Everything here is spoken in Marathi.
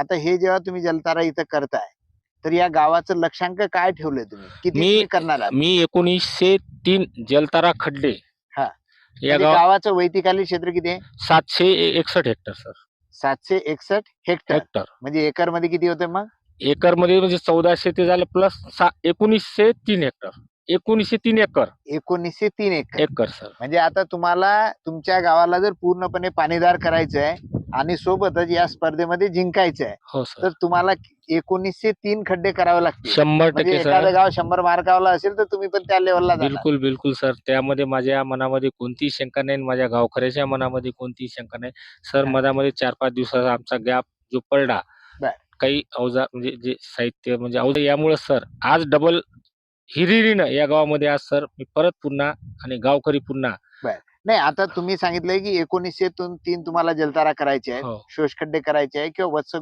आता हे जेव्हा तुम्ही जलतारा इथं करताय तर या गावाचं लक्षांक काय ठेवलंय तुम्ही? किती मी- करणार आहात? मी एकोणीसशे तीन जलतारा खड्डे. हा. या म्हणजे गाव गावाचं वैतिकालीन क्षेत्र किती आहे? सातशे एकसष्ट हेक्टर सर. सातशे एकसष्ट हेक्टर. हेक्टर. म्हणजे एकरमध्ये किती होते मग? एकरमध्ये म्हणजे चौदाशे ते झालं प्लस एकोणीसशे तीन हेक्टर. एकोणीसशे तीन एकर. एकोणीसशे तीन एकर. Acre sir. म्हणजे आता तुम्हाला तुमच्या गावाला जर पूर्णपणे पाणीदार करायचं आहे आणि सोबतच या स्पर्धेमध्ये जिंकायचं आहे. हो तर सर तुम्हाला एकोणीसशे तीन खड्डे करावे लागतील. शंभर म्हणजे टक्के एखादं सर गाव शंभर मार्कावला असेल तर तुम्ही पण त्या लेवलला जाणार. बिलकुल बिलकुल सर. त्यामध्ये माझ्या मनामध्ये कोणतीही शंका नाही आणि माझ्या गावकऱ्याच्या मनामध्ये कोणतीही शंका नाही. सर हा. मधामध्ये चार पाच दिवसाचा आमचा गॅप जो पडला बर. काही अवजार म्हणजे जे साहित्य म्हणजे अवजार यामुळे सर आज डबल हिरिरीनं या गावामध्ये आज सर मी परत पुन्हा आणि गावकरी पुन्हा नाही आता तुम्ही सांगितलंय की एकोणीसशे तीन तुम्हाला जलतारा करायचे आहेत हो. शोषखड्डे करायचे आहे किंवा वत्स